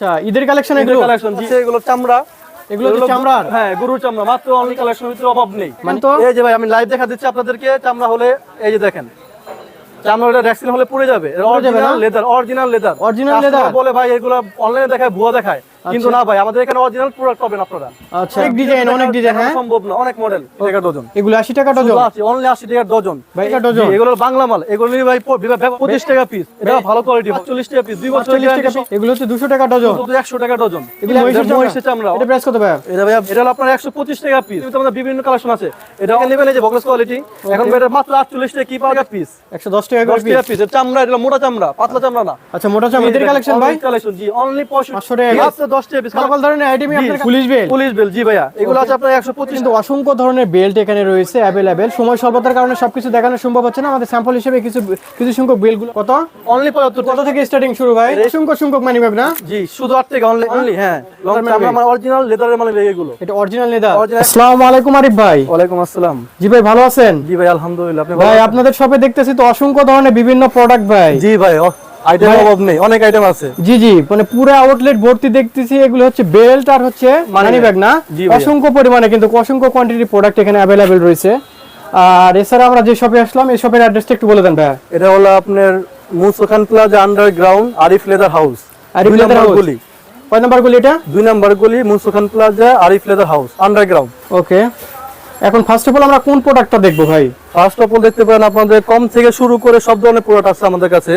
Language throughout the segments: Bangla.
আচ্ছা ঈদের কালেকশন এগুলো এগুলো? কালেকশন জি। এগুলো চামড়া। এগুলো হচ্ছে হ্যাঁ গরুর চামড়া। মাত্র অনলি কালেকশনের ভিতরে অভাব নেই। মানে তো এই যে ভাই আমি লাইভ দেখা দিচ্ছি আপনাদেরকে। চামড়া হলে এই যে দেখেন। চামড়াটা ভ্যাকসিন হলে পুড়ে যাবে। যাবে অরিজিনাল লেদার অরিজিনাল লেদার? বলে ভাই এগুলো অনলাইনে দেখায় ভুয়া দেখায়। কিন্তু না ভাই আমাদের এখানে অরিজিনাল প্রোডাক্ট পাবেন আপনারা। আচ্ছা। অনেক ডিজাইন অনেক ডিজাইন হ্যাঁ? সম্ভব না অনেক মডেল টাকা ডজন এগুলো আশি টাকা ডজন আছে অনলি আশি টাকা ডজন ভাই এটা ডজন এগুলো বাংলা মাল এগুলো নিয়ে ভাই পঁচিশ টাকা পিস এটা ভালো কোয়ালিটি চল্লিশ টাকা পিস দুই বছর চল্লিশ টাকা এগুলো হচ্ছে দুশো টাকা ডজন একশো টাকা ডজন এগুলো মহিষের মহিষের চামড়া। এটা প্রাইস কত ভাই এটা ভাইয়া এটা হলো আপনার একশো পঁচিশ টাকা পিস আমাদের বিভিন্ন কালেকশন আছে। এটা নেবেন এই যে বকলেস কোয়ালিটি এখন এটা মাত্র আটচল্লিশ টাকা কি পাওয়া পিস একশো দশ টাকা করে দশ টাকা পিস চামড়া এটা মোটা চামড়া পাতলা চামড়া না। আচ্ছা মোটা চাম ঈদের কালেকশন ভাই? কালেকশন জি অনলি পাঁচশো পঁয়ষট্টি টাকা piece। মাত্র দশ টাকা সকল ধরনের আইটেমই আপনার পুলিশ বেল। পুলিশ বেল জি ভাইয়া। এগুলো আছে আপনার একশো পঁচিশ কিন্তু অসংখ্য ধরনের বেল্ট এখানে রয়েছে অ্যাভেলেবেল সময় স্বল্পতার কারণে সবকিছু দেখানো সম্ভব হচ্ছে না। আমাদের স্যাম্পল হিসেবে কিছু কিছু সংখ্যক বেলগুলো কত? অনলি পঁচাত্তর কত থেকে স্টার্টিং শুরু ভাই? সংখ্যক মানি না? জি শুধু আট টাকা অনলি অনলি হ্যাঁ। আমার অরিজিনাল লেদারের মানে এগুলো। এটা অরিজিনাল লেদার আসসালামু আলাইকুম আরিফ ভাই। ওয়ালাইকুম আসসালাম। জি ভাই ভালো আছেন? জি ভাই আলহামদুলিল্লাহ আপনি ভাই আপনাদের শপে দেখতেছি তো অসংখ্য ধরনের বিভিন্ন প্রোডাক্ট ভাই। জি ভাই আইটেম অভাব নেই অনেক আইটেম আছে। জি জি মানে পুরো আউটলেট ভর্তি দেখতেছি এগুলো হচ্ছে বেল্ট আর হচ্ছে মানি ব্যাগ না? অসংখ্য পরিমাণে কিন্তু অসংখ্য কোয়ান্টিটি প্রোডাক্ট এখানে অ্যাভেলেবেল রয়েছে। আর এছাড়া আমরা যে শপে আসলাম এই শপের অ্যাড্রেসটা একটু বলে দেন ভাই এটা হলো আপনার Muskan plaza underground Arif leather house Arif number house। গলি। কয় নাম্বার গুলি এটা? দুই নাম্বার গলি Muskan plaza Arif leather house underground okay এখন ফার্স্ট অফ অল আমরা কোন প্রোডাক্টটা দেখব ভাই? ফার্স্ট অফ অল দেখতে পারেন আপনাদের কম থেকে শুরু করে সব ধরনের প্রোডাক্ট আছে আমাদের কাছে।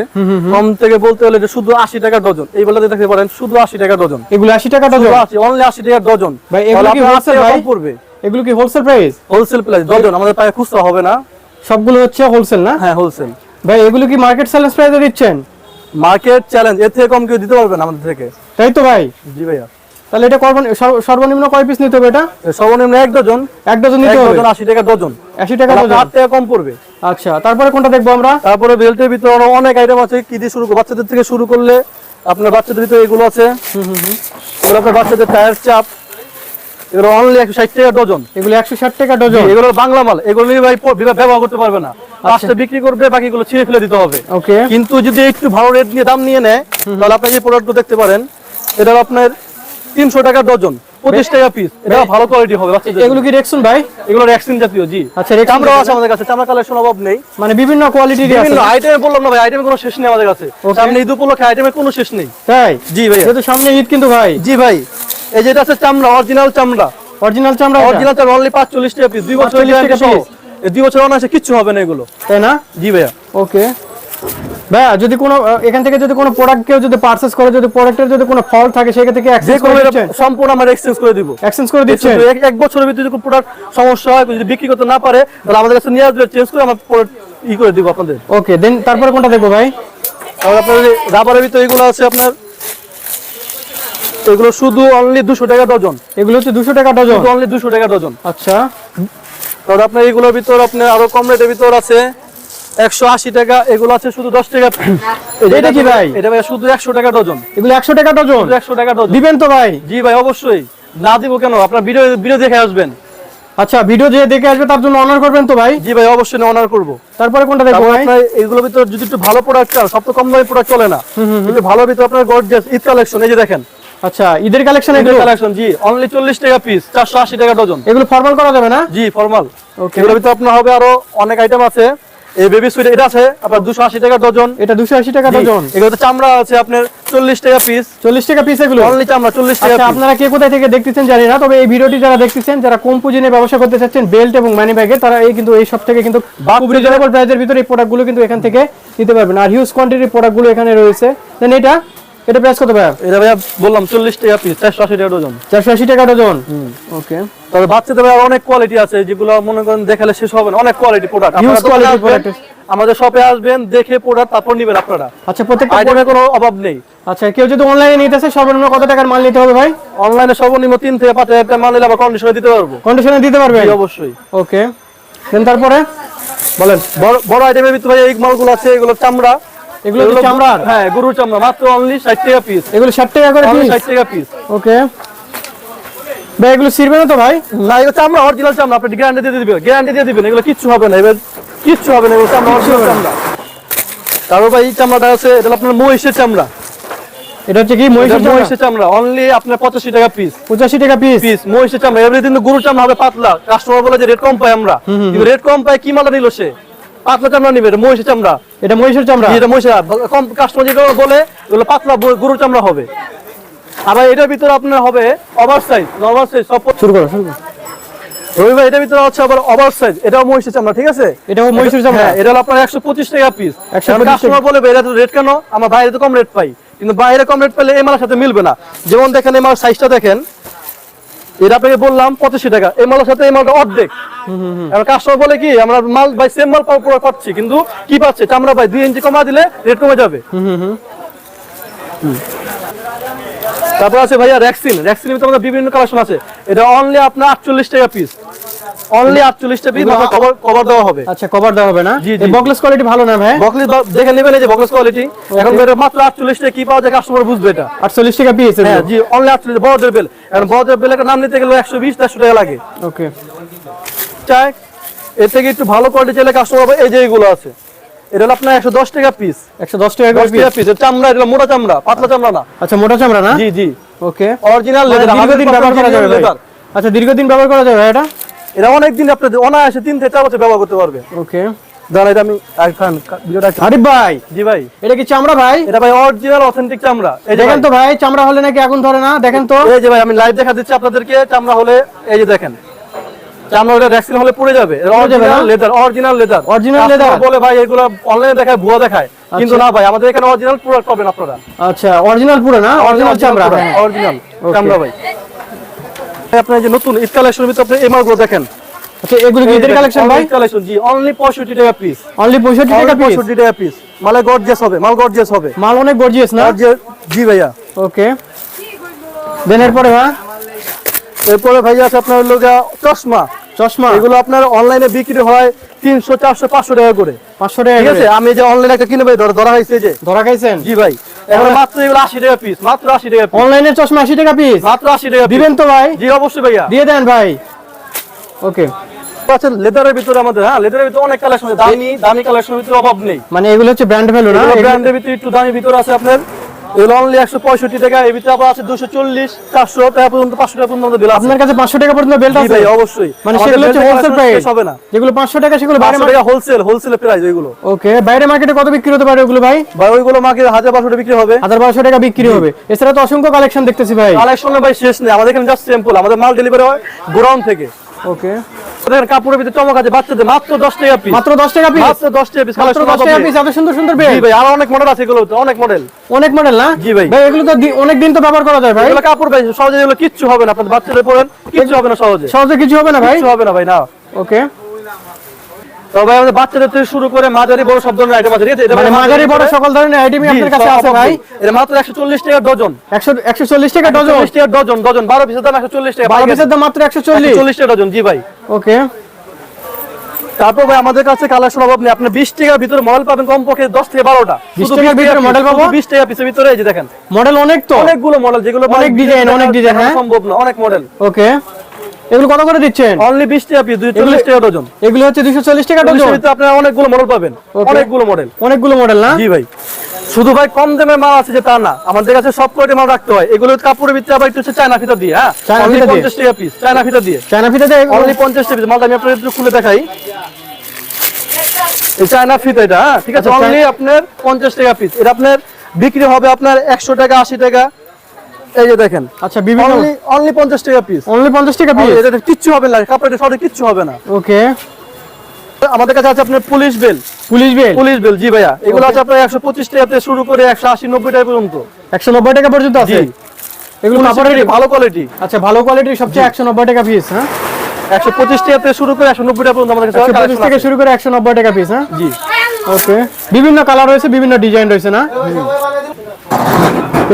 কম থেকে বলতে হলে এটা শুধু আশি টাকা ডজন। এই বেলাতে দেখতে পারেন শুধু আশি টাকা ডজন। এগুলো আশি টাকা ডজন? অনলি আশি টাকা ডজন। ভাই, এগুলো কি wholesale ভাই? পড়বে। এগুলো কি wholesale price wholesale price dozen আমাদের পায়ে খুচরা হবে না। সবগুলো হচ্ছে হোলসেল না? হ্যাঁ হোলসেল ভাই এগুলো কি মার্কেট সেলেন্স প্রাইসে দিচ্ছেন? মার্কেট চ্যালেঞ্জ এর থেকে কম কেউ দিতে পারবেন আমাদের থেকে। তাই তো ভাই? জি ভাইয়া। তাহলে এটা করবেন সর্বনিম্ন কয় পিস নিতে হবে এটা? সর্বনিম্ন এক ডজন। এক ডজন নিতে হবে? আশি টাকা ডজন। আশি টাকা ডজন। আট টাকা কম পড়বে। আচ্ছা তারপরে কোনটা দেখব আমরা? তারপরে বেল্টের ভিতরে আরও অনেক আইটেম আছে কি দিয়ে শুরু করব? বাচ্চাদের থেকে শুরু করলে আপনার বাচ্চাদের ভিতরে এগুলো আছে। এগুলো আপনার বাচ্চাদের টায়ার চাপ। এগুলো অনলি একশো ষাট টাকা ডজন। এগুলো একশো ষাট টাকা ডজন? এগুলো বাংলা মাল এগুলো নিয়ে ভাই ব্যবহার করতে পারবে না। পাঁচটা বিক্রি করবে বাকিগুলো ছিঁড়ে ফেলে দিতে হবে। ওকে। কিন্তু যদি একটু ভালো রেট নিয়ে দাম নিয়ে নেয় তাহলে আপনি যে প্রোডাক্টগুলো দেখতে পারেন এটা আপনার তিনশো টাকা ডজন পঁচিশ টাকা পিস এটা ভালো কোয়ালিটি হবে এগুলো কি রেক্সুন ভাই? এগুলো র্যাক্সিন জাতীয় জি। আচ্ছা রেক্সুন চামড়াও আছে আমাদের কাছে চামড়া কালেকশন অভাব নেই। মানে বিভিন্ন কোয়ালিটির আছে বিভিন্ন আইটেমে বললাম না ভাই আইটেমে কোনো শেষ নেই আমাদের কাছে। সামনে ঈদ উপলক্ষে আইটেমের কোনো শেষ নেই। তাই? জি ভাই যেহেতু সামনে ঈদ কিন্তু ভাই। জি ভাই। এই যেটা আছে চামড়া অরিজিনাল চামড়া। অরিজিনাল চামড়া অরিজিনাল চামড়া অনলি পাঁচচল্লিশ টাকা পিস দুই বছর 45 টাকা সহ। এই দুই বছর অনায়াসে কিচ্ছু হবে না এগুলো। তাই না? জি ভাইয়া। ওকে ভাইয়া যদি কোনো এখান থেকে যদি কোনো প্রোডাক্ট কেউ যদি পারচেজ করে যদি প্রোডাক্টের যদি কোনো ফল্ট থাকে সেক্ষেত্রে কি যে এক্সচেঞ্জ করে দিচ্ছেন? সম্পূর্ণ আমরা এক্সচেঞ্জ করে দিব। এক্সচেঞ্জ করে দিচ্ছেন? এক- বছরের ভিতরে যদি প্রোডাক্ট সমস্যা হয় যদি বিক্রি করতে না পারে তাহলে আমাদের কাছে নিয়ে আসবে চেঞ্জ করে আমরা ই করে দিব আপনাদের। ওকে দেন তারপরে কোনটা দেখব ভাই? আর আপনার রাবারের ভিতরে এগুলো আছে আপনার এগুলো শুধু অনলি দুশো টাকা ডজন এগুলো হচ্ছে দুশো টাকা ডজন অনলি দুশো টাকা ডজন আচ্ছা। তারপর আপনার এগুলোর ভিতর আপনার আরও কম রেটের ভিতর আছে। একশো আশি টাকা এগুলো আছে শুধু দশ টাকা। এই এটা কি ভাই? এটা ভাই শুধু একশো টাকা ডজন। এগুলো একশো টাকা ডজন? একশো টাকা ডজন। দিবেন তো ভাই। জি ভাই অবশ্যই। না দিব কেন? আপনার ভিডিও ভিডিও দেখে আসবেন। আচ্ছা ভিডিও যে দেখে আসবে তার জন্য অনার করবেন তো ভাই? জি ভাই অবশ্যই অনার করব। তারপরে কোনটা দেখব ভাই? এগুলোর ভিতর যদি একটু ভালো প্রোডাক্ট চান সব তো কম দামি প্রোডাক্ট চলে না। একটু ভালো ভিতর আপনার গর্জিয়াস ঈদ কালেকশন এই যে দেখেন। আচ্ছা ঈদের কালেকশন ঈদের কালেকশন জি অনলি চল্লিশ টাকা পিস চারশো আশি টাকা ডজন। এগুলো ফর্মাল করা যাবে না? জি ফর্মাল. এগুলোর ভিতর আপনার হবে আরও অনেক আইটেম আছে। এই বেবি সুইট এটা আছে আপনার দুশো আশি টাকা ডজন এটা দুশো আশি টাকা ডজন এগুলোতে চামড়া আছে আপনার চল্লিশ টাকা পিস চল্লিশ টাকা পিস এগুলো? অনলি চামড়া চল্লিশ টাকা আচ্ছা আপনারা কে কোথায় থেকে দেখতেছেন জানি না তবে এই ভিডিওটি যারা দেখতেছেন যারা কম পুঁজি নিয়ে ব্যবসা করতে চাচ্ছেন বেল্ট এবং মানি ব্যাগে তারা এই কিন্তু এই সব থেকে কিন্তু রিজনেবল প্রাইসের ভিতরে এই প্রোডাক্টগুলো কিন্তু এখান থেকে নিতে পারবেন। আর হিউজ কোয়ান্টিটির প্রোডাক্টগুলো এখানে রয়েছে। দেন এটা এটা প্রাইস কত ভাই এটা ভাইয়া বললাম চল্লিশ টাকা পিস চারশো আশি টাকা ডজন চারশো আশি টাকা ডজন ওকে। তবে বাচ্চাদের ভাইয়া অনেক কোয়ালিটি আছে যেগুলো মনে করেন দেখালে শেষ হবে না। অনেক কোয়ালিটি প্রোডাক্ট quality product। আমাদের শপে আসবেন দেখে প্রোডাক্ট তারপর নিবেন আপনারা। আচ্ছা প্রত্যেকটা আইটেমের কোনো অভাব নেই। আচ্ছা কেউ যদি অনলাইনে নিতে আসে সর্বনিম্ন কত টাকার মাল নিতে হবে ভাই? অনলাইনে সর্বনিম্ন তিন থেকে পাঁচ হাজার টাকা মাল নিলে আবার কন্ডিশনে দিতে পারব। কন্ডিশনে দিতে পারবেন জি, অবশ্যই। ওকে দেন তারপরে? বলেন বড় বড় আইটেমের ভিতরে ভাইয়া এই মালগুলো আছে এগুলো চামড়া। এগুলো হচ্ছে চামড়ার? হ্যাঁ গরুর চামড়া মাত্র অনলি ষাট টাকা পিস এগুলো ষাট টাকা করে পিস ষাট টাকা পিস ওকে ভাই এগুলো ছিড়বে না তো ভাই? না এগুলো চামড়া অরিজিনাল চামড়া আপনি গ্যারান্টি দিয়ে দিবেন গ্যারান্টি দিয়ে দিবেন এগুলো কিচ্ছু হবে না এবার কিচ্ছু হবে না এগুলো চামড়া অরিজিনাল চামড়া। তারপর ভাই এই চামড়াটা আছে এটা আপনার মহিষের চামড়া। এটা হচ্ছে কি মহিষের চামড়া? চামড়া অনলি আপনার পঁচাশি টাকা পিস পঁচাশি টাকা পিস পিস মহিষের চামড়া। তো গরুর চামড়া হবে পাতলা। কাস্টমার বলে যে রেট কম পাই আমরা। কিন্তু রেট কম পাই কি মালা নিল সে? পাতলা চামড়া নিবে এটা মহিষের চামড়া। এটা মহিষের চামড়া। যেটা মহিষের কম কাস্টমার যেগুলো বলে এগুলো পাতলা গরুর চামড়া হবে। আবার এটার ভিতরে আপনার হবে ওভার সাইজ ওভার সাইজ সব শুরু করো শুরু করো। রবি ভাই এটার ভিতরে হচ্ছে আবার ওভার সাইজ এটাও মহিষের চামড়া ঠিক আছে? এটাও মহিষের চামড়া। হ্যাঁ, এটা হলো আপনার একশো পঁচিশ টাকা পিস 125 কাস্টমার বলে এটা তো রেট কেন? আমার বাইরে তো কম রেট পাই। কিন্তু বাইরে কম রেট পেলে এই মালের সাথে মিলবে না। যেমন দেখেন এই মাল সাইজটা দেখেন এটা আপনাকে বললাম পঁচাশি টাকা। এই মালের সাথে এই মালটা অর্ধেক। এবার কাস্টমার বলে কি, আমরা মাল ভাই সেম মাল পাচ্ছি, কিন্তু কি পাচ্ছে? চামড়া ভাই দুই ইঞ্চি কমা দিলে রেট কমে যাবে। তারপর আছে ভাইয়া র্যাক্সিন র্যাক্সিনের বিভিন্ন কালেকশন আছে। এটা অনলি আপনার আটচল্লিশ টাকা পিস অনলি আটচল্লিশ টাকা পিস কভার কভার দেওয়া হবে। আচ্ছা কভার দেওয়া হবে না। এই বকলেস কোয়ালিটি ভালো না ভাই? বকলেস দেখে নেবেন এই যে বকলেস কোয়ালিটি এখন মাত্র আটচল্লিশ টাকা কি পাওয়া যায় কাস্টমার বুঝবে এটা। আটচল্লিশ টাকা পিস হ্যাঁ জি অনলি আটচল্লিশ বড়দের বেল এখন বড়দের বেল একটা নাম নিতে গেলে একশো বিশ দেড়শো টাকা লাগে। ওকে চাই এর থেকে একটু ভালো কোয়ালিটি চাইলে কাস্টমার এই যে এগুলো আছে। এটা হলো আপনার একশো দশ টাকা পিস একশো দশ টাকা পিস চামড়া এটা মোটা চামড়া পাতলা চামড়া না। আচ্ছা মোটা চামড়া না? জি জি। ওকে অরিজিনাল মানে দীর্ঘদিন ব্যবহার করা যাবে আচ্ছা দীর্ঘদিন ব্যবহার করা যাবে এটা? এটা অনেক দিন আপনাদের অনায়াসে তিন থেকে চার বছর ব্যবহার করতে পারবে। ওকে। দাঁড়া এটা আমি খান ভিডিওটা ভাই! জি ভাই। এটা কি চামড়া ভাই? এটা ভাই অরিজিনাল অথেন্টিক চামড়া। এই দেখেন তো ভাই। চামড়া হলে নাকি আগুন ধরে না? দেখেন তো। এই যে ভাই আমি লাইভ দেখা দিচ্ছি আপনাদেরকে। চামড়া হলে এই যে দেখেন। চামড়া হলে ভ্যাকসিন হলে পুড়ে যাবে। যাবে অরিজিনাল লেদার অরিজিনাল লেদার? বলে ভাই এগুলো অনলাইনে দেখায় ভুয়া দেখায়। কিন্তু না ভাই আমাদের এখানে অরিজিনাল পাবেন আপনারা। আচ্ছা অরিজিনাল পুরো না? অরিজিনাল চামড়া। হ্যাঁ। অরিজিনাল চামড়া ভাই ভাই, আপনার যে নতুন ঈদ কালেকশনের ভিতরে আপনি এই মালগুলো দেখেন। আচ্ছা এগুলো কি ঈদের কালেকশন ভাই? কালেকশন জি অনলি 65 টাকা পিস অনলি পঁয়ষট্টি টাকা পিস 65 টাকা পিস মালে গর্জিয়াস হবে মাল গর্জিয়াস হবে। মাল অনেক গর্জিয়াস না? জি ভাইয়া। ওকে দেন এরপরে ভাই। এরপরে ভাইয়া আছে আপনার হলো চশমা। চশমা। এগুলো আপনার অনলাইনে বিক্রি হয় তিনশো চারশো পাঁচশো টাকা করে। পাঁচশো টাকা ঠিক আছে? আমি যে অনলাইনে একটা কিনে ভাই ধরা ধরা হয়েছে যে। ধরা খাইছেন? জি ভাই। এখন মাত্র এগুলো আশি টাকা পিস মাত্র আশি টাকা অনলাইনে চশমা আশি টাকা পিস মাত্র আশি টাকা দিবেন তো ভাই? জি অবশ্যই ভাইয়া। দিয়ে দেন ভাই। ওকে আচ্ছা লেদারের ভিতরে আমাদের হ্যাঁ? লেদারের ভিতরে অনেক কালেকশন দামি দামি কালেকশনের ভিতরে অভাব নেই। মানে এগুলো হচ্ছে ব্র্যান্ড ভ্যালু না? ব্র্যান্ডের ভিতরে একটু দামি ভিতরে আছে আপনার। এগুলো অনলি একশো পঁয়ষট্টি টাকা এর ভিতরে আবার আছে দুশো চল্লিশ চারশো টাকা পর্যন্ত পাঁচশো টাকা পর্যন্ত বিল আপনার কাছে পাঁচশো টাকা পর্যন্ত বেল্ট আছে? ভাই অবশ্যই। মানে আমাদের সেগুলো হচ্ছে হোলসেল প্রাইস হবে না। যেগুলো পাঁচশো টাকা সেগুলো বাইরে টাকা হোলসেল হোলসেল প্রাইস ওইগুলো ওকে বাইরে মার্কেটে কত বিক্রি হতে পারে ওগুলো ভাই? ভাই ওইগুলো মাকে হাজার পাঁচশো টাকা বিক্রি হবে। হাজার বারোশো টাকা বিক্রি হবে। এছাড়া তো অসংখ্য কালেকশন দেখতেছি ভাই। ভাই শেষ নেই। আমাদের এখানে জাস্ট স্যাম্পল আমাদের মাল ডেলিভারি হয় গোডাউন থেকে। ওকে। দেখেন কাপড়ের ভিতরে চমক আছে বাচ্চাদের মাত্র দশ টাকা পিস মাত্র দশ টাকা পিস মাত্র দশ টাকা পিস মাত্র দশ টাকা পিস এত সুন্দর সুন্দর ভাই আরও অনেক মডেল আছে এগুলো অনেক মডেল অনেক মডেল না? জি ভাই। ভাই এগুলো তো অনেক দিন তো ব্যবহার করা যায় ভাই। এগুলো কাপড় ভাই সহজে এগুলো কিচ্ছু হবে না আপনাদের বাচ্চাদের পরেন কিচ্ছু হবে না সহজে। সহজে কিছু হবে না ভাই? কিছু হবে না ভাই না। ওকে তো আমাদের বাচ্চাদের থেকে শুরু করে মাঝারি বড় সব ধরনের আইটেম আছে। ঠিক আছে? মানে মাঝারি বড় সকল ধরনের আইটেমই আপনার কাছে আছে ভাই। অবশ্যই। মাত্র একশো চল্লিশ টাকা ডজন। একশো একশো চল্লিশ টাকা ডজন? চল্লিশ টাকা ডজন ডজন। বারো পিসের দাম একশো চল্লিশ টাকা। বারো পিসের দাম মাত্র একশো চল্লিশ? চল্লিশ টাকা ডজন জি ভাই। ওকে। তারপর ভাই আমাদের কাছে কালেকশন অভাব নেই। আপনি বিশ টাকার ভিতরে মডেল পাবেন কমপক্ষে দশ থেকে বারোটা। 20 টাকার ভিতরে model পাবো? বিশ টাকা পিসের ভিতরে এই যে দেখেন। মডেল অনেক তো? অনেকগুলো মডেল যেগুলো অনেক ডিজাইন অনেক design, হ্যাঁ? সম্ভব না অনেক মডেল ওকে। এগুলো কত করে দিচ্ছেন? অনলি বিশ টাকা পিস দুই চল্লিশ টাকা ডজন। এগুলো হচ্ছে দুশো চল্লিশ টাকা ডজন? ভিতরে আপনারা অনেকগুলো মডেল পাবেন। অনেকগুলো মডেল অনেকগুলো মডেল না? জি ভাই। শুধু ভাই কম দামের মাল আছে যে তা না। আমাদের কাছে সব কোয়ালিটি মাল রাখতে হয়। এগুলো কাপড়ের ভিতরে আবার একটু হচ্ছে চায়না ফিতা দিয়ে হ্যাঁ? চায়না অনলি ফিতা দিয়ে? পঞ্চাশ টাকা পিস চায়না ফিতা দিয়ে। চায়না ফিতাতে অনলি পঞ্চাশ টাকা পিস মালটা আমি আপনাদের একটু খুলে দেখাই। এই চায়না ফিতা এটা হ্যাঁ? ঠিক আছে? আচ্ছা, অনলি আপনার পঞ্চাশ টাকা পিস এটা আপনার বিক্রি হবে আপনার একশো টাকা আশি টাকা। এই যে দেখেন আচ্ছা বিভিন্ন অনলি অনলি পঞ্চাশ টাকা পিস অনলি পঞ্চাশ টাকা পিস এটা কিচ্ছু হবে না কাপড়ের সঠিক কিচ্ছু হবে না। ওকে আমাদের কাছে আছে আপনার police belt. Police belt? Police belt জি ভাইয়া। এগুলো আছে আপনার একশো পঁচিশ টাকা থেকে শুরু করে একশো আশি নব্বই টাকা পর্যন্ত। একশো নব্বই টাকা পর্যন্ত আছে। এগুলো কাপড়ের ভালো কোয়ালিটি আচ্ছা ভালো কোয়ালিটির সবচেয়ে একশো নব্বই টাকা পিস হ্যাঁ? একশো পঁচিশ টাকা থেকে শুরু করে একশো নব্বই টাকা পর্যন্ত আমাদের কাছে একশো পঁচিশ collection থেকে শুরু করে একশো নব্বই টাকা পিস হ্যাঁ? জি। ওকে বিভিন্ন কালার রয়েছে বিভিন্ন ডিজাইন রয়েছে না?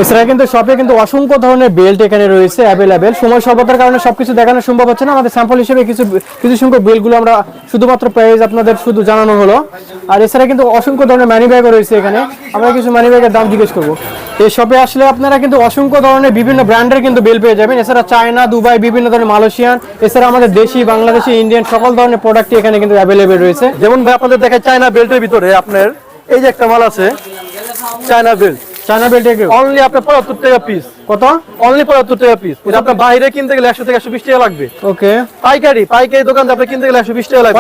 এছাড়া কিন্তু শপে কিন্তু অসংখ্য ধরনের বেল্ট এখানে রয়েছে অ্যাভেলেবেল সময় স্বল্পতার কারণে সবকিছু দেখানো সম্ভব হচ্ছে না। আমাদের স্যাম্পল হিসেবে কিছু কিছু সংখ্যক বেল্টগুলো আমরা শুধুমাত্র প্রাইস আপনাদের শুধু জানানো হলো। আর এছাড়া কিন্তু অসংখ্য ধরনের মানি ব্যাগও রয়েছে এখানে। আমরা কিছু মানি ব্যাগের দাম জিজ্ঞেস করব। এই শপে আসলে আপনারা কিন্তু অসংখ্য ধরনের বিভিন্ন ব্র্যান্ডের কিন্তু বেল পেয়ে যাবেন। এছাড়া চায়না, দুবাই, বিভিন্ন ধরনের মালয়েশিয়ান, এছাড়া আমাদের দেশি, বাংলাদেশি, ইন্ডিয়ান সকল ধরনের প্রোডাক্টই এখানে কিন্তু অ্যাভেলেবেল রয়েছে। যেমন ভাই, আপনাদের দেখায় চায়না বেল্টের ভিতরে আপনার, এই যে একটা মাল আছে, চায়না বেল্ট চায়না বেল্ট এগুলো অনলি আপনার পঁচাত্তর টাকা পিস কত? অনলি পঁচাত্তর টাকা পিস এটা আপনার বাইরে কিনতে গেলে একশো থেকে একশো বিশ টাকা লাগবে। ওকে পাইকারি পাইকারি দোকান আপনি কিনতে গেলে একশো বিশ টাকা লাগবে।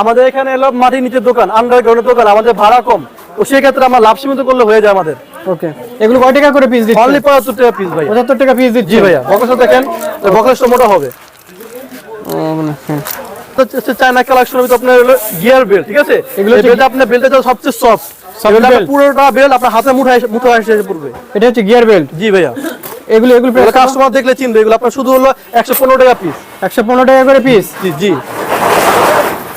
আমাদের- হ্যাঁ? এখানে এলো মাটির নিচের দোকান আন্ডারগ্রাউন্ডের দোকান আমাদের ভাড়া কম। তো সেই ক্ষেত্রে আমরা লাভ সীমিত করলে হয়ে যায় আমাদের। ওকে এগুলো কয় টাকা করে পিস দিচ্ছেন অনলি পঁচাত্তর টাকা পিস ভাই পঁচাত্তর টাকা পিস দিচ্ছি? ভাইয়া বকসটা দেখেন বকসটা মোটা হবে। হ্যাঁ। তো চায়না কালেকশনের ভিতরে আপনার গিয়ার বেল্ট ঠিক আছে? এগুলো বেল্ট আপনার বেল্টটা সবচেয়ে সফট? পুরোটা বেল্ট আপনার হাতে মুঠো মুঠো এসে পড়বে। এটা হচ্ছে গিয়ার বেল্ট জি ভাইয়া। এগুলো এগুলো কাস্টমার দেখলে চিনবে। এগুলো আপনার শুধু হলো একশো পনেরো টাকা পিস একশো পনেরো টাকা করে পিস জি জি।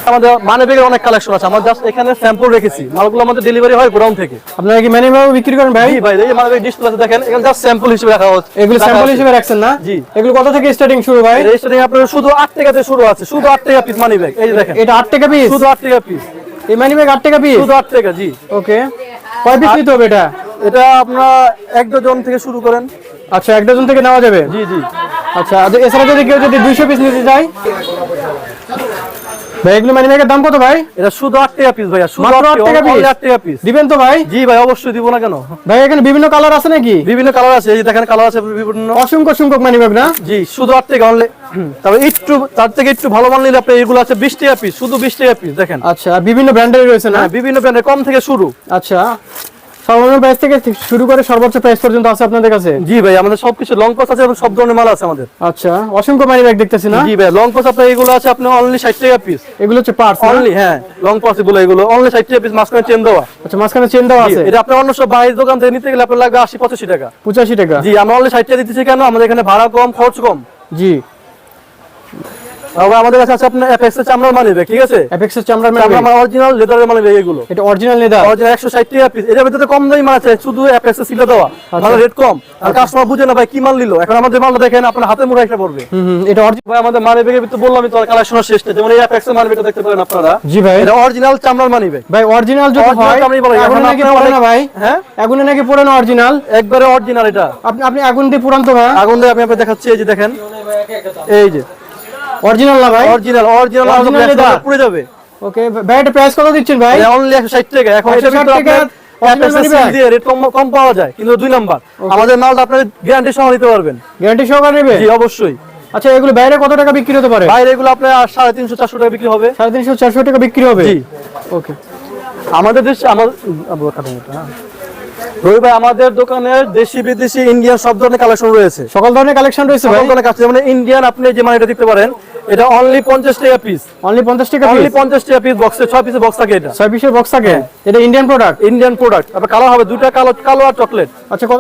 আমাদের মানে বেগের অনেক কালেকশন আছে। আমরা জাস্ট এখানে স্যাম্পল রেখেছি। মালগুলো আমাদের ডেলিভারি হয় গোডাউন থেকে। আপনারা কি ভাবে বিক্রি করেন ভাই? ভাই এই মানে ডিসপ্লে আছে দেখেন। এখানে জাস্ট স্যাম্পল হিসেবে রাখা হচ্ছে। এগুলো স্যাম্পল হিসেবে রাখছেন না? জি। এগুলো কত থেকে স্টার্টিং শুরু ভাই? রেজিস্টারিং আপনার শুধু আট টাকাতে শুরু আছে। শুধু আট টাকা পিস মানি ব্যাগ এই দেখেন। এটা আট টাকা পিস শুধু আট টাকা পিস এই মানি ব্যাগ আট টাকা পিস শুধু আট টাকা জি। ওকে কয় পিস নিতে হবে এটা? এটা আপনার এক ডজন থেকে শুরু করেন। আচ্ছা এক ডজন থেকে নেওয়া যাবে? জি জি। আচ্ছা এছাড়া যদি কেউ যদি দুইশো পিস নিতে চায়? ভাই এগুলো মানি ব্যাগের দাম কত ভাই? এটা শুধু আট টাকা পিস ভাইয়া শুধু মাত্র আট আট টাকা টাকা piece? টাকা পিস দিবেন তো ভাই? জি ভাই অবশ্যই দিব না কেন? ভাই এখানে বিভিন্ন কালার আছে নাকি? বিভিন্ন কালার আছে এই দেখেন কালার আছে বিভিন্ন। অসংখ্য সংখ্যক মানি ব্যাগ না? জি শুধু আট টাকা অনলি তবে একটু তার থেকে একটু ভালো মাল নিলে আপনি এগুলো আছে বিশ টাকা পিস শুধু বিশ টাকা পিস দেখেন। আচ্ছা বিভিন্ন ব্র্যান্ডের রয়েছে না? হ্যাঁ বিভিন্ন ব্র্যান্ডের কম থেকে শুরু। আচ্ছা। সর্বনিম্ন প্রাইস থেকে শুরু করে সর্বোচ্চ প্রাইস পর্যন্ত আছে আপনাদের কাছে? জি ভাই আমাদের সবকিছু লং আছে এবং সব ধরনের মাল আছে আমাদের। আচ্ছা অসংখ্য মানি ব্যাগ দেখতেছি না? জি ভাই লং আপনার এগুলো আছে আপনার অনলি ষাট টাকা পিস এগুলো হচ্ছে পার্টস অনলি হ্যাঁ লং পাস এগুলো এগুলো অনলি ষাট টাকা পিস মাঝখানে চেন দেওয়া। আচ্ছা মাঝখানে চেন দেওয়া আছে? এটা আপনার অন্য সব বাইরের দোকান থেকে নিতে গেলে আপনার লাগবে আশি পঁচাশি টাকা। পঁচাশি টাকা? জি আমরা অনলি ষাট টাকা দিতেছি কেন? আমাদের এখানে ভাড়া কম খরচ কম। জি। আবার আমাদের কাছে আছে আপনার এফএক্স এর চামড়ার মানি ব্যাগ ঠিক আছে? অ্যাপেক্সের চামড়ার মানি চামড়া ব্যাগ। অরিজিনাল লেদারের মানি ব্যাগ এগুলো। এটা অরিজিনাল লেদার অরিজিনাল একশো ষাট টাকা পিস এটার ভিতরে কম দামি মাল আছে শুধু এফএক্স এর সিলে দেওয়া। ভালো রেট কম। আর কাস্টমার বুঝে না ভাই কি মাল নিল? এখন আমাদের মালটা দেখেন আপনার হাতে মুড়া একটা পড়বে। হুম এটা অরিজিনাল ভাই আমাদের মানি ব্যাগের ভিতরে বললাম তো কালেকশনের শেষটা যেমন এই এফএক্স এর মানি ব্যাগটা দেখতে পারেন আপনারা। জি ভাই। এটা অরিজিনাল চামড়ার মানি ব্যাগ। ভাই অরিজিনাল যদি হয় চামড়াই বলে, এখন নাকি আপনার পড়ে না ভাই? হ্যাঁ? আগুনে নাকি পড়ে না অরিজিনাল একবারে অরিজিনাল এটা। আপনি আপনি আগুন দিয়ে পুরান তো ভাই। আগুন দিয়ে আমি আপনাকে দেখাচ্ছি এই যে দেখেন। এই যে। অরিজিনাল না ভাই? Original original leather। পুড়ে যাবে। ওকে ভাই এটা প্রাইস কত দিচ্ছেন ভাই? অনলি 160 টাকা। এখন 160 টাকা কম পাওয়া যায় কিন্তু দুই নাম্বার। আমাদের মালটা আপনার গ্যারান্টি সহ নিতে পারবেন। গ্যারান্টি সহকারে নেবে? জি অবশ্যই। আচ্ছা এগুলো বাইরে কত টাকা বিক্রি হতে পারে? বাইরে এগুলো আপনার সাড়ে তিনশো চারশো টাকা বিক্রি হবে। সাড়ে তিনশো চারশো টাকা বিক্রি হবে? ওকে আমাদের দেশ আবার কাটুন এটা, হ্যাঁ। রবি ভাই আমাদের দোকানে দেশি বিদেশি ইন্ডিয়ান সব ধরনের কালেকশন রয়েছে। সকল ধরনের কালেকশন রয়েছে সকল ধরনের কাছে যেমন ইন্ডিয়ান আপনি যে এটা দেখতে পারেন এটা অনলি পঞ্চাশ টাকা পিস অনলি পঞ্চাশ টাকা অনলি পিস পঞ্চাশ টাকা পিস বক্সে ছয় পিসের বক্স থাকে এটা। ছয় পিসের বক্স থাকে? এটা ইন্ডিয়ান প্রোডাক্ট ইন্ডিয়ান প্রোডাক্ট তারপর কালো হবে দুটা কালো কালো আর চকলেট আচ্ছা কত